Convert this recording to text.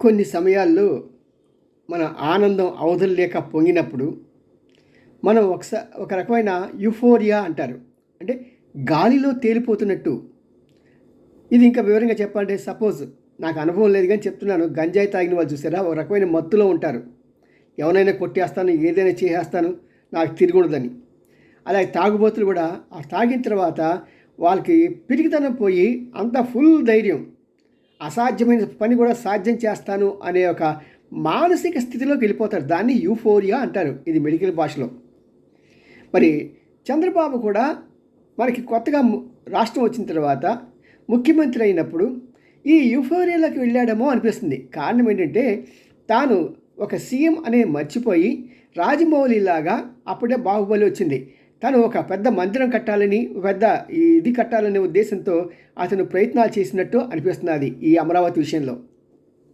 కొన్ని సమయాల్లో మన ఆనందం అవధులు లేక పొంగినప్పుడు మనం ఒకసా ఒక రకమైన యుఫోరియా అంటారు. అంటే గాలిలో తేలిపోతున్నట్టు. ఇది ఇంకా వివరంగా చెప్పాలంటే సపోజ్ నాకు అనుభవం లేదు కానీ చెప్తున్నాను. గంజాయి తాగిన వాళ్ళు చూసారా? ఒక రకమైన మత్తులో ఉంటారు. ఎవరైనా కొట్టేస్తాను ఏదైనా చేసేస్తాను నాకు తిరుగుండదని. అలాగే తాగుబోతులు కూడా ఆ తాగిన తర్వాత వాళ్ళకి పిరిగితనం పోయి అంత ఫుల్ ధైర్యం. అసాధ్యమైన పని కూడా సాధ్యం చేస్తాను అనే ఒక మానసిక స్థితిలోకి వెళ్ళిపోతారు. దాన్ని యూఫోరియా అంటారు ఇది మెడికల్ భాషలో. మరి చంద్రబాబు కూడా మనకి కొత్తగా రాష్ట్రం వచ్చిన తర్వాత ముఖ్యమంత్రి అయినప్పుడు ఈ యూఫోరియాలోకి వెళ్ళాడేమో అనిపిస్తుంది. కారణం ఏంటంటే తాను ఒక సీఎం అనే మర్చిపోయి రాజమౌళిలాగా అప్పుడే బాహుబలి వచ్చింది. తను ఒక పెద్ద మందిరం కట్టాలని ఒక పెద్ద ఇది కట్టాలనే ఉద్దేశంతో అతను ప్రయత్నాలు చేసినట్టు అనిపిస్తున్నది ఈ అమరావతి విషయంలో.